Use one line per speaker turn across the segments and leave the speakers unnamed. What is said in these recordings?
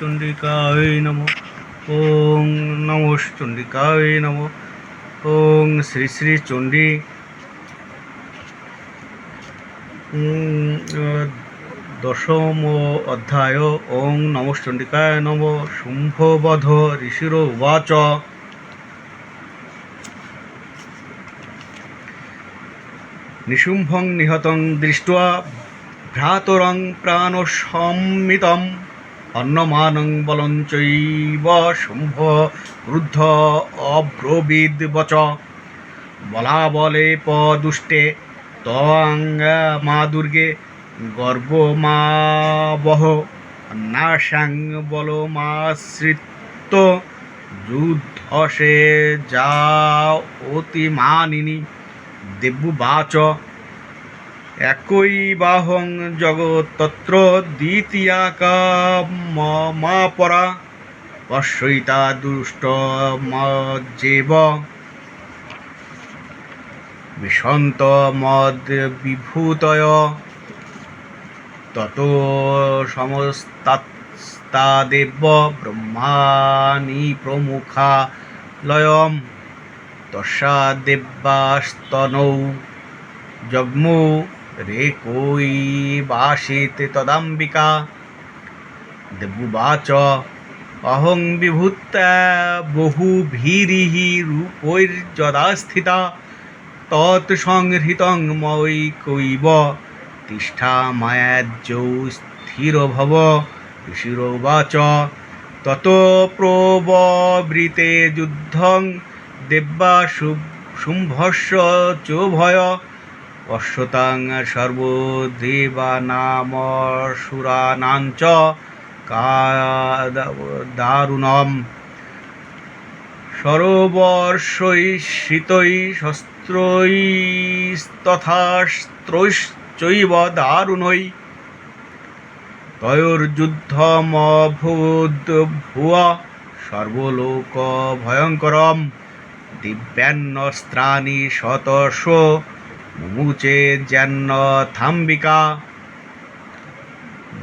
চণ্ডিকায় নম। ওং নম চণ্ডিকায় নম। ওং শ্রী শ্রী চণ্ডী। দশম অধ্যায়, ওং নমশ্চণ্ডিকায় নম। শুম্ভবধ ঋষির উবাচ নিশুম্ভং নিহতং দৃষ্ট ভ্রাতরং প্রাণসম্মিতম। অন্নমানং বলঞ্চৈব শুম্ভ অব্রবিদ বচ। বলাবলে পদুষ্টে তং মা দুর্গে গর্ব মা বহ নাশাং বল মাশ্রিত যুদ্ধসে যা অতি মানিনী দেব্যুবাচ একই বাহং জগত্তত্র দ্বিতীয়াকা মা পরা। পশ্যইতা দুষ্ট মজ্জেব বিশন্ত মদ বিভূতয়। তত সমস্তা সমস্তাদেব ব্রহ্মাণি প্রমুখালয়ম। তস্যাদেবাস্তনৌ জগ্মু রে কই বাসিত তদাম্বিকা? দেবুবাচ অহং বিভূতা বহুভীরিः রূপৈর্যদা স্থিতা তৎসংহৃতং ময়ৈকৈব তিষ্ঠা মায়াজ্যৌ স্থিরভব ঋষিরোবাচ তত প্রববৃতে যুদ্ধং দেব্যা শুম্ভস্য চ ভয় পশ্যতাং সর্বদেবানামসুরাণাঞ্চ দারুণম সরোবর্ষৈ শীতৈ শস্ত্রৈস্তথাস্ত্রৈশ্চৈব দারুণৈ। তয়োর্যুদ্ধমভূদ্ভুয়া সর্বলোক ভয়ঙ্করম দিব্যান্নস্ত্রাণি শতশ মুমুচে জ্যান্ন থাম্বিকা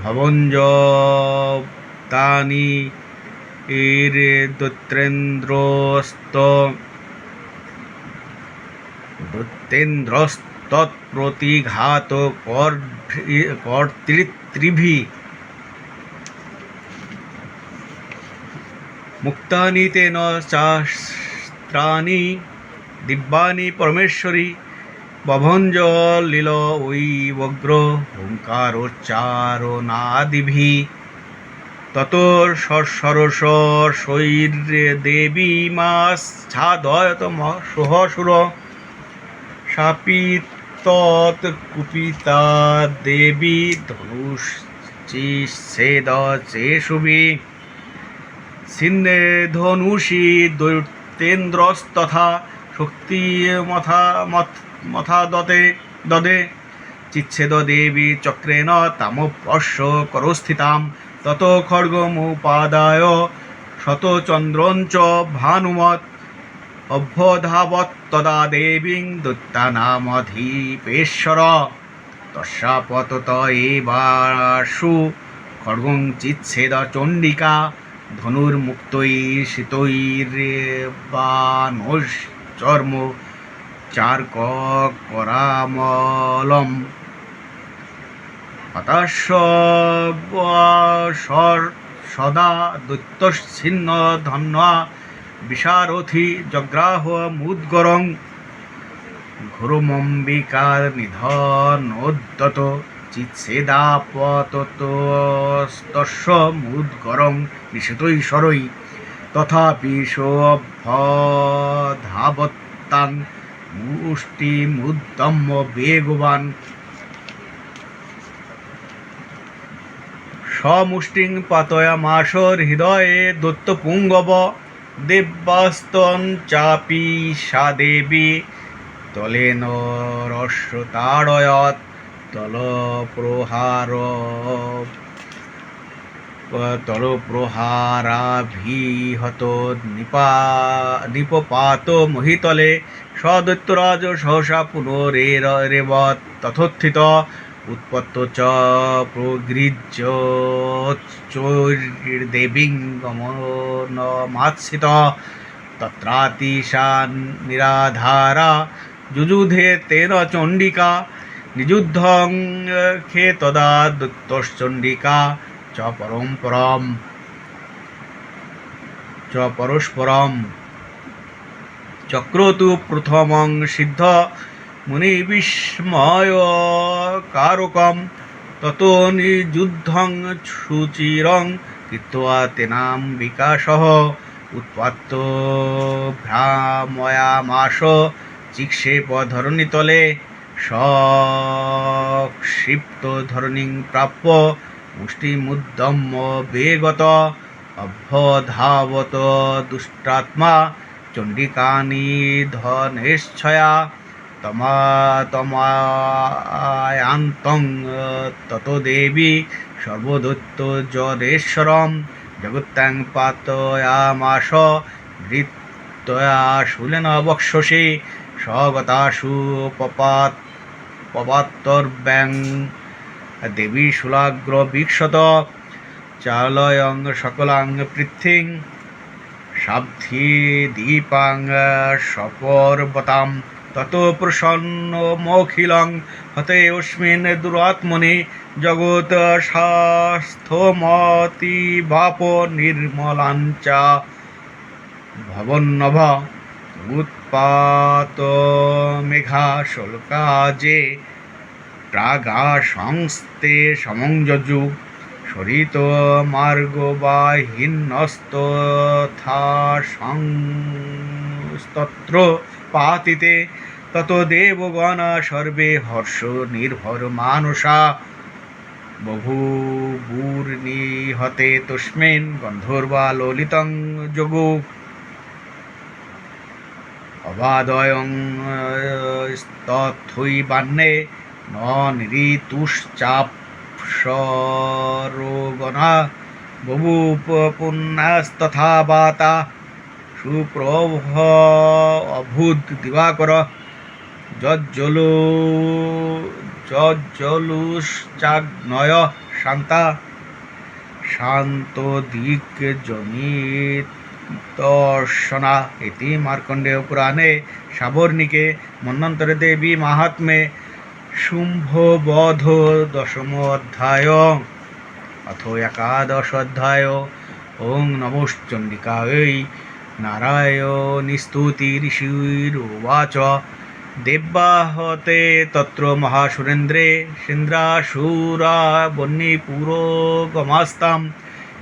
ভবঞ্জ তানি এর দৈত্রেন্দ্রস্ত দৈত্রেন্দ্রস্তৎপ্রতিঘাত কর্তৃত্রিভি মুক্তানি তেন চাস্ত্রাণি দিব্যানি পরমেশ্বরী বভঞ্জলীল ওই বগ্র ওঙ্কারোচ্চারণাদিভি। তত সরস শৈর্যে দেবী মাস মাচ্ছাদয়ত সহসুর। শাপিতৎ কুপিতা দেবী ধনুষ ধনুষ্চিচ্ছেদ চেষুবি। ছিন্নে ধনুষী দৈত্যেন্দ্রস্তথা শক্তি মথা মথ- দতে দদে। চিচ্ছেদ দেবী চক্রেণ তামপশ্য করস্থিতাম। তত খড়গমুপাদায় শতচন্দ্রঞ্চ ভানুমত। অভ্যধাবৎ তদা দেবীং দৈত্যানামধীপেশ্বর তস্যাপতত এবাশু খড়গং চিচ্ছেদ চণ্ডিকা। ধনুর্মুক্তৈ শীতৈর্বানোশ্চর্ম চার্ক করামলম হতাশ সদা দৈত্যচ্ছিন্ন ধন্যা বিশারথি জগ্রাহ মুদ্গরং ঘোরমম্বিকার নিধনোদ্যত চিচ্ছেদাপতস্তস্য মুদ্গরং নিষেতৈশ্বরৈ তথাপি সোऽভ্যধাবত্তাং মুষ্টিমুদ্যম্য বেগবান। সমুষ্টিং পাতয়া মাসর হৃদয়ে দত্তপুঙ্গব দেব্যাস্তন চাপি সা দেবী তলেন রস্যতাড়য়ত তল প্রহার তল প্রহারাভিহত নিপা নিপপাত মহিতলে সদৈত্যরাজ সহসা পুনরেরেব তথোত্থিত উৎপত্ত চ প্রগৃহ্য চৈর্দেবীং গমনমাশ্রিত তত্রাতিশা নিরাধারা যুযুধে তেন চণ্ডিকা নিযুদ্ধং খে তদা দত্তশ্চণ্ডিকা চ চ পরস্পরম চক্রতু প্রথমং সিদ্ধ মুনি বিস্ময় কারকম। তত নিযুদ্ধং সুচিরং কৃত্বা তেনাম বিকাশः উৎপাত্ত ভ্রাময়ামাস চিক্ষেপ ধরণীতলে সক্ষিপ্ত ধরণীং প্রাপ্য মুষ্টিমুদ্যম্য বেগত অভ্যধাবত, দুষ্টাত্মা, চণ্ডিকানি ধনেশ্ছয়া তমা তমায়ান্তং তত দেবী সর্বদত্ত জদেশ্বরম জগত্যাং পাতয়ামাস নৃত্যয়া শূলেন স্বগতাসু পপাত পপাত্তর্ব্যাং দেবী শুলাগ্র বীক্ষত চালয়ং সকলাং পৃথিং। সাব্ধি দীপাং সপর্বতাম। তত প্রসন্ন মখিলং হতে অস্মিন দুরাত্মনি। জগৎ স্বাস্থ্যমতি বাপ নির্মলাঞ্চা। ভবন্নভ উৎপাত মেঘা শুল্কাজে প্রাগা সংস্থে সমঞ্জজু সরিত মার্গবাহিনস্তথা সংস্তত্র পাতিতে তত দেবগণা সর্বে হর্ষ নির্ভর মানসা বহুবূর্নিহতে তস্মিন গন্ধর্বা ললিতং যোগু অবাদয়ং তথৈবান্নে ন নিঋতুশ্চাপ সরোগণা বহু বাতা সুপ্রভ অভূত দিবাকর যজ্জলু যজ্জলুশ্চাগ্নয় শান্তা শান্ত দিক জনিতর্ষণা ইতি মার্কণ্ডেয় পুরাণে সাবর্ণিকে মন্বন্তরে দেবী মাহাত্মে শুম্ভবধ দশম অধ্যায় অথ একাদশ অধ্যায় ওং নমশ্চণ্ডিকাयै নারায়ণীস্তুতি ঋষিরুবাচ দেব্যাহতে তত্র মহাসুরেন্দ্রে সেন্দ্রাসুরা বহ্নিপুরোগমাস্তাম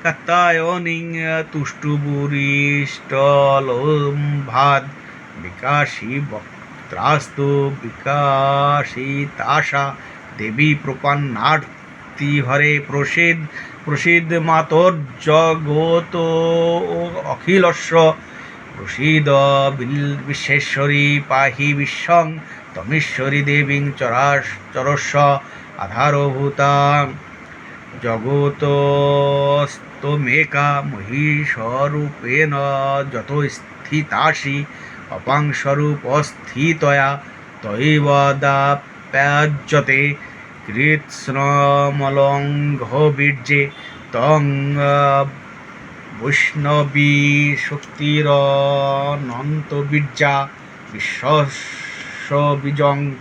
কাত্তায়নিং তুষ্টুবুরিষ্টলোম্ভাদ। বিকাশী বক্ত্রাস্তু বিকাশিতাশা দেবী প্রপন্নার্তি হরে প্রসিদ প্রসিদ মাতর জগত অখিলস্য প্রসিদ বিশ্বেশ্বরী পাহি বিশ্বং তমীশ্বরী দেবীং চরাস চরস্য আধারভূতা জগতস্তমেকা মহিষরূপেণ যত স্থিতাসি অপাংস্বরূপস্থিতয়া তৈব দাপ্যাজ্যতে কৃৎস্নমলঙ্ঘবীর্যে তং, বৈষ্ণবী শক্তিরনন্তবীর্যা বিশ্ববীজং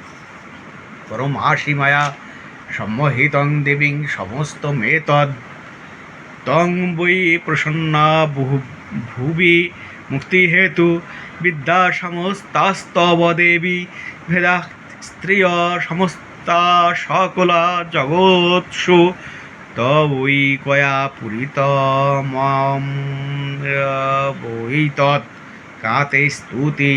পরমাসীমায়া সম্মোহিতং দেবীং সমস্তমেতদ তং বৈ প্রসন্না ভুবি মুক্তিহেতু বিদ্যা সমস্তাস্তব দেবী ভেদা স্ত্রিয় সমস্তা সকলা জগৎসু তবৈ কয়া পূরিত মম বৈ তৎ কাতে স্তুতি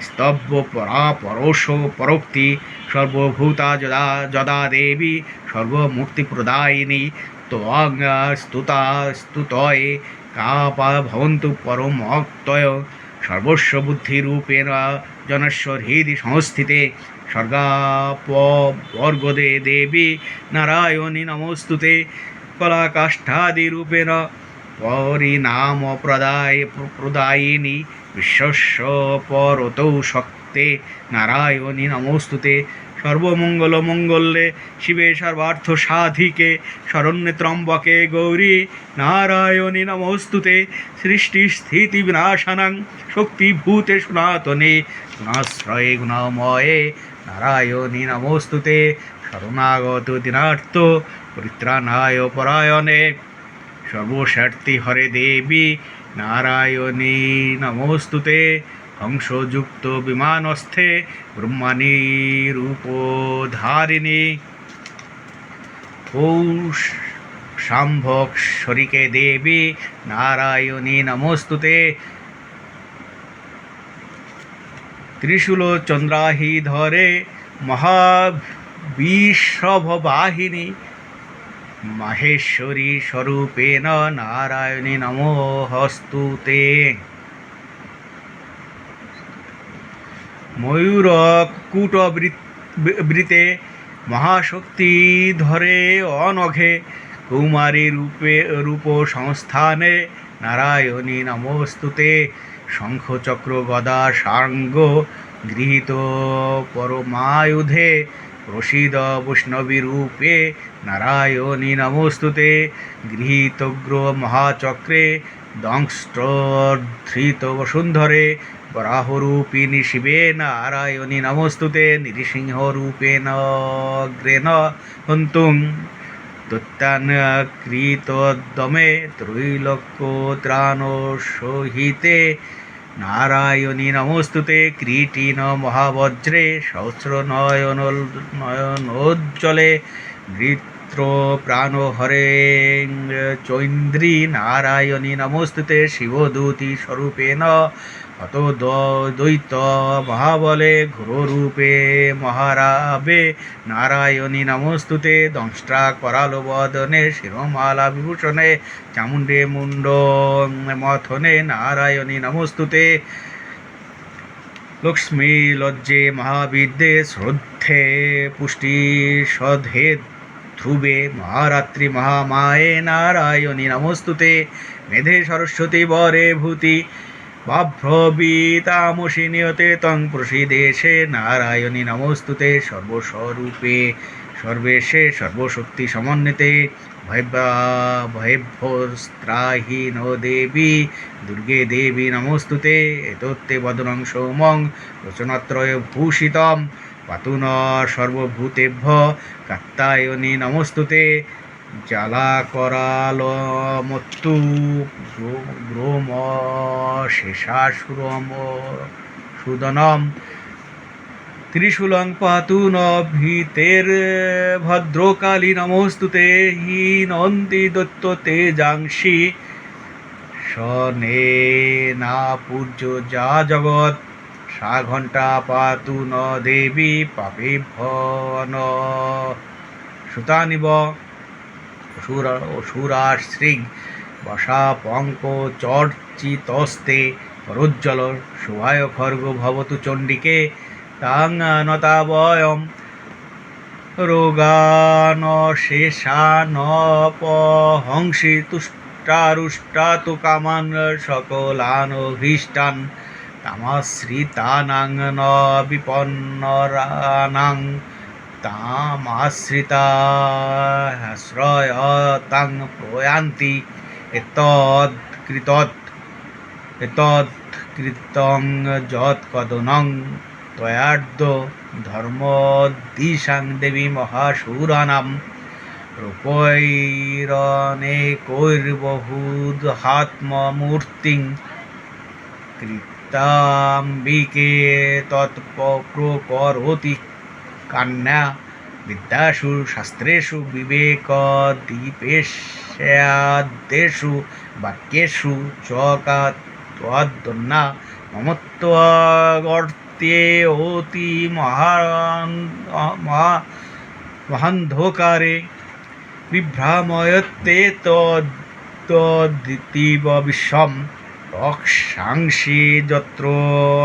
স্তব্য পরা পরশ পরোক্তি সর্বভূতা যদা যদা দেবী সর্বমুক্তিপ্রদায়িনী ত্বং স্তুতা স্তুতয়ে কাপা ভবন্তু পরমক্তয় সর্বস্ব বুদ্ধিরূপেণ জনস্বর হৃদি সংস্থিতে স্বর্গাপবর্গদে দেবী নারায়ণী নমস্তুতে কলাকাষ্ঠাদিরূপেণ পরিণাম প্রদায় প্রদায়িনী বিশ্বস্য পরতৌ শক্তে নারায়ণী নমস্তুতে সর্বমঙ্গল মঙ্গলে শিবে সর্বার্থ সাধিকে, শরণ্যে ত্রম্বকে গৌরী নারায়ণী নমস্তুতে, সৃষ্টি স্থিতি বিনাশানাং শক্তিভূতে সনাতনে, গুণাশ্রয়ে গুণময়ে নারায়ণী নমস্তুতে, শরণাগত দিনার্থ পরিত্রাণায় পরায়ণে সর্বস্বার্থী হরে দেবী নারায়ণী নমস্তুতে। হংসযুক্ত বিমানস্থে ব্রহ্মাণী রূপধারিণী পৌষ শাম্ভক শরিকে দেবী নারায়ণী নমস্তুতে ত্রিশূল চন্দ্রাহি ধরে মহাবিষভবাহিনী মাহেশ্বরী স্বরূপেণ নারায়ণী নমোহস্তুতে ময়ূর কুট বৃতে মহাশক্তি ধরে অনঘে, কৌমারী রূপে, রূপ সংস্থানে, নারায়ণী নমস্তুতে, শঙ্খচক্র গদা সাঙ্গ গৃহীত পরমায়ুধে, প্রসিদ বৈষ্ণবী রূপে, নারায়ণী নমস্তুতে গৃহীতগ্র মহাচক্রে দংষ্টধৃত বসুন্ধরে বরাহরূপিণী শিবে নারায়ণী নমস্তুতে নৃসিংহরূপেণ অগ্রেণ হন্তুং দত্তানকৃতদমে ত্রৈলোক্যত্রাণ সহিতে নারায়ণী নমস্তুতে, ক্রীটিন মহাবজ্রে সহস্র নয়ন নয়নোজ্জ্বলে নৃত্র প্রাণ হরে চৈন্দ্রী নারায়ণী নমস্তুতে শিবদূতি স্বরূপেণ হত দ্বৈত মহাবলে ঘোররূপে মহারাবে নারায়ণী নমস্তুতে দংষ্ট্রা করালো বদনে শিরোমালা বিভূষণে চামুণ্ডে মুণ্ড মথনে নারায়ণী নমস্তুতে লক্ষ্মী লজ্জে মহাবিদ্যে শ্রদ্ধে পুষ্টি সধে ধ্রুবে মহারাত্রি মহামায়ে নারায়ণী নমস্তুতে মেধে সরস্বতী বরে ভূতি বাভ্রবীতামসি নিয়তে তং প্রসিদেশে নারায়ণী নমস্তুতে সর্বস্বরূপে, সর্বেশে সর্বশক্তি সমন্বিতে। ভয়ভ্যস্ত্রাহীন দেবী, দুর্গে দেবী নমস্তুতে। এতত্তে বদনং সৌমং রচনাত্রয় ভূষিতম। পাতু ন সর্বভূতেভ্য কাত্তায়নী নমস্তুতে। জ্বালা করাল মত্তু গ্রোম শেষাসুরম। সুদনম ত্রিশূলং পাতু ন ভীতের ভদ্রকালী নমস্তুতে হিনন্তি দত্ত তেজাংশি। সনে না যা জগৎ, সা ঘণ্টা পাতু ন দেবী পাপে ভন। সুতানিব অসুরাশ্রীগ বসা, পঙ্ক চর্চিতস্তে করোজ্জ্বল শোভায় খর্গ ভবতু চণ্ডিকে, তাং নতাবয়ম, রোগান শেষানপহংসি তুষ্টারুষ্টাতু কামান সকলানভীষ্টান তামাশ্রিতানাং ন বিপন্নরানাং তামাশ্রিতাশ্রয়তাং প্রয়ান্তি এতৎকৃতং যৎকদনং ত্বয়ার্দ ধর্মদিশাং দেবী মহাসুরানাম রূপৈরনেকৈর্বহুদহাত্মমূর্তিং কৃতাম্বিকে তৎপ্রকরোতি কান্যা বিদ্যাসু শাস্ত্রেষু বিবেকদীপেষ্যাদেষু বাক্যেষু চ কা ত্বদ্দন্না মমত্বগর্তে অতি মহান মহা, মহান্ধকারে বিভ্রাময়ত্তে তদ্দিতীব বিশ্বম রক্ষাংসি যত্র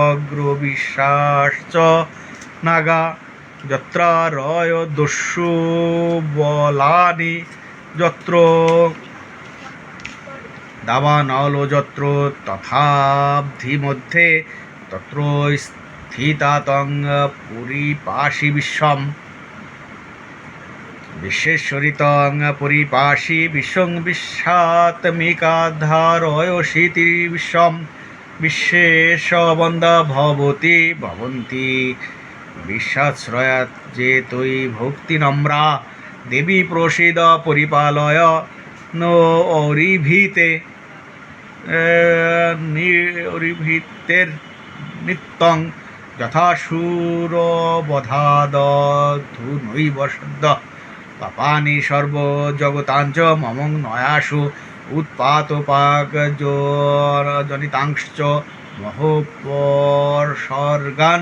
অগ্রবিশ্বাশ্চ নাগা। যত্র রয় দস্যু বলানি যত্র দাবানল যত্র তথাব্ধি মধ্যে তত্র স্থিতাতং পরিপাশি বিশ্বম বিশ্বেশ্বরিতং পরিপাশি বিশ্বং বিশ্বাত্মিকাধারয়সীতি বিশ্বম বিশ্বেশ ভবতি ভবন্তি বিশ্বাশ্রয়াত যে তৈ ভক্তি নম্রা। দেবী প্রসিদ পরিপালয় নো অরিভিতে অরিভিতের নিত্যং যথা সুরবধাদধু নৈব সদ্য পাপানি সর্বজগতাঞ্চ মম নয়াসু উৎপাতপাক জনিতাংশ্চ মহোপসর্গান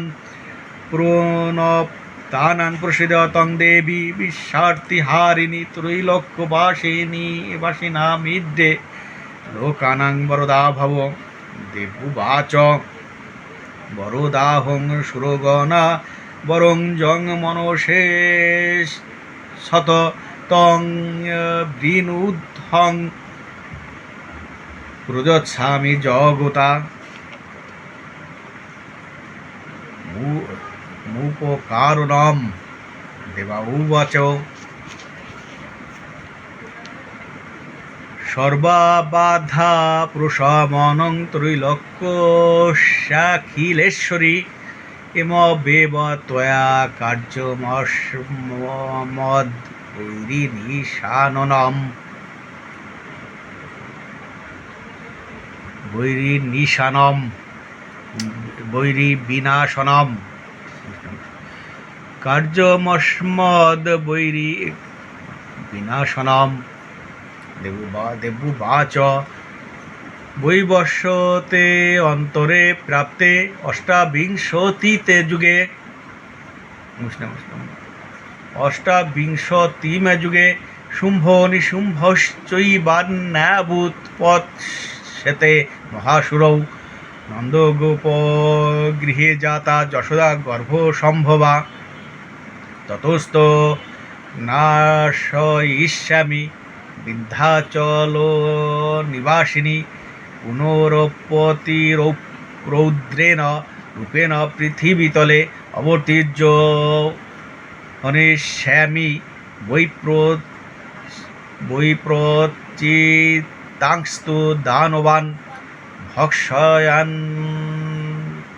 প্রণপ্তানান প্রসিদ তং দেবী বিশ্বার্তিহারিণী ত্রৈলোক্যবাসিনী বাসিনা মিড্ডে লোকানাং বরদা ভব দেবুবাচ বরদাহং সুরগণা বরং জং মনশেষ শত তং বৃনুদ্ধং প্রযচ্ছামি জগতা মুপকারণম দেবা উবাচ। সর্বাবাধা প্রশমনং ত্রৈলোক্যাখিলেশ্বরী ইম বেব ত্বয়া কার্যমস্মদ বৈরিনিশাননম বৈরিনিশানম। বৈরি বিনাশনম কার্যমস্মদ বৈরি বিনাশনম। দেবুবা দেবুবাচ বৈবস্বতে অন্তরে প্রাপ্তে অষ্টাবিংশতিতে যুগে। অষ্টাবিংশতিমে যুগে শুম্ভ নিশুম্ভশ্চৈবান্যাবুৎপৎ সেতে মহাসুরৌ নন্দগোপ গৃহে জাতা যশোদা গর্ভ সম্ভবা ততস্ত নাশয়িষ্যামি বৃদ্ধাচল নিবাসিনী পুনরপতিরৌদ্রেণ রূপেণ পৃথিবীতলে অবতীর্য হনিষ্যামি বৈপ্র বৈপ্রচিতাংস্তু দানবান ভক্ষয়ান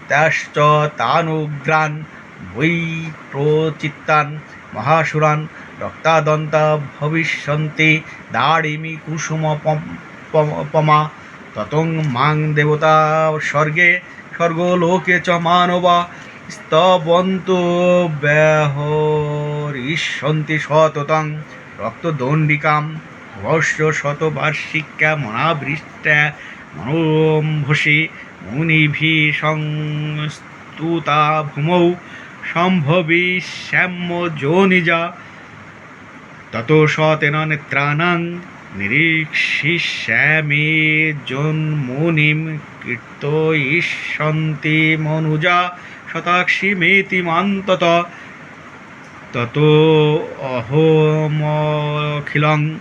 ত্যাশ্চ তানুগ্রান বৈপ্রচিত্তান মহাসুরান রক্তাদন্তা ভবিষ্যন্তি দাড়িমি কুসুম পমা ততং মাং দেবতা স্বর্গে স্বর্গলোকে চ মানবা স্তবন্ত ব্যাহরিষ্যন্তি সততং রক্তদণ্ডিকাম ভস্য শতবার্ষিকা মনাবৃষ্টা মনোম্ভসি মুনিভি সংস্তুতা ভূমৌ সম্ভবি শ্যাম্য যোনিজা তত সতেন নেত্রাণাং নিরীক্ষিষ্যামি জন্মুনিম কীর্তয়িষ্যন্তি মনুজা শতাক্ষি মেতি মান্তত। তত অহমখিলং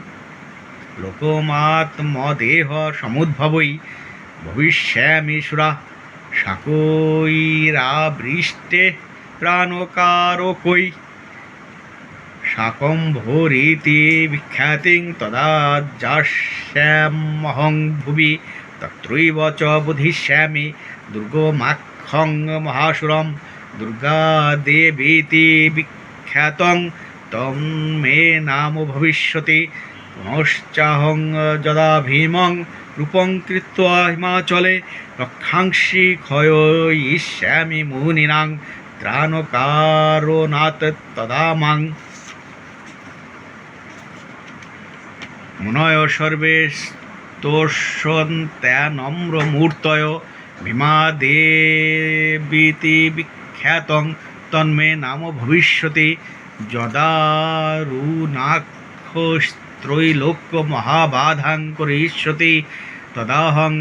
লোকমাত্মদেহ সমুদ্ভবৈ ভবিষ্যামি সুরা শাকৈরাবৃষ্টে প্রাণকারকৈ শাকম্ভোরীতি বিখ্যাতিং তদা যাস্যামহং ভুবি তত্রৈব চ বুধিষ্যামি দুর্গমাক্ষং মহাসুরম দুর্গাদেবীতি বিখ্যাতং তং মে নাম ভবিষ্যতি পুনশ্চাহং যদা ভীমং রূপং কৃত্বা হিমাচলে রক্ষাংসি ক্ষয়য়িষ্যামি মুনিনাং ত্রাণকারণাৎ তদা মাং মুনয় সর্বে স্তোষন্ত্যানম্র মূর্তয় ভীমা দেবীতি বিখ্যাতং তন্মে নাম ভবিষ্যতি যদারুণাক্ষস্ত্রৈলোক্য মহাবাধাং করিষ্যতি তদাহং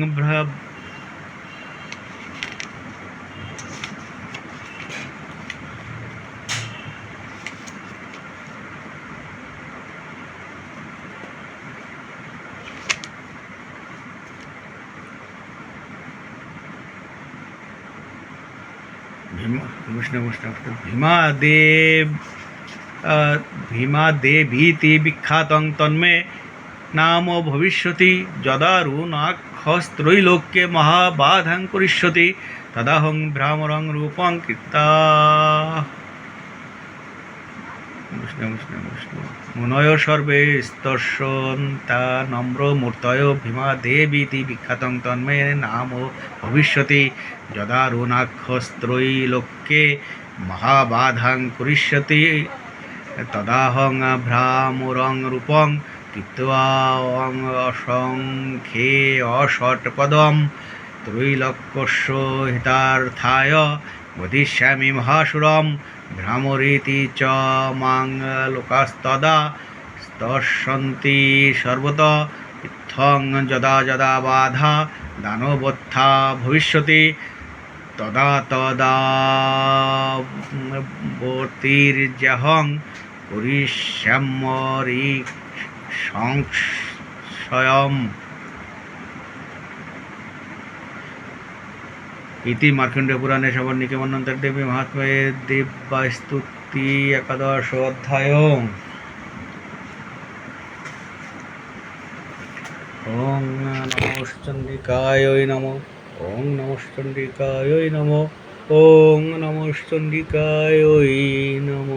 দেব আহ, ভীমা দেবীতি বিখ্যাতং তন্মে নাম ভবিষ্যতি যদা রুণাক্ষস্ত্রৈলোক্যে মহাবাধাং করিষ্যতি তদাহং ভ্রামরং রূপং বিষ্ণু মুনয় সর্বে স্তর্শন্তা নম্র মূর্তয় ভীমা দেবীতি বিখ্যাতং তন্মে নাম ভবিষ্যতি যদা রুণাক্ষস্ত্রৈলোক্যে মহাবাধাং করিষ্যতি। তদাহং ভ্রামুরং রূপং কীর্ত্বা অসংখ্যে অষটপদম ত্রৈলোক্যস্য হিতার্থায় বধিষ্যামি মহাসুরম ভ্রামরীতি চ মাং লোকাস্তদা স্তর্শন্তি সর্বত ইত্থং যদা যদা বাধা দানবত্থা ভবিষ্যতি তদা তদা বর্তির্যহং করিষ্যামরি সংশয়ম। ইতি মার্কণ্ডেয় পুরাণে সবর্ণিকে মন্বন্তর দেবী মহাত্ময়ে দিব্যাস্তুতি একাদশ অধ্যায়। ওং নমশ্চন্ডিকায় নম, ওং নমশ্চন্ডিকায় নম, ওং নমশ্চন্ডিকায় নম।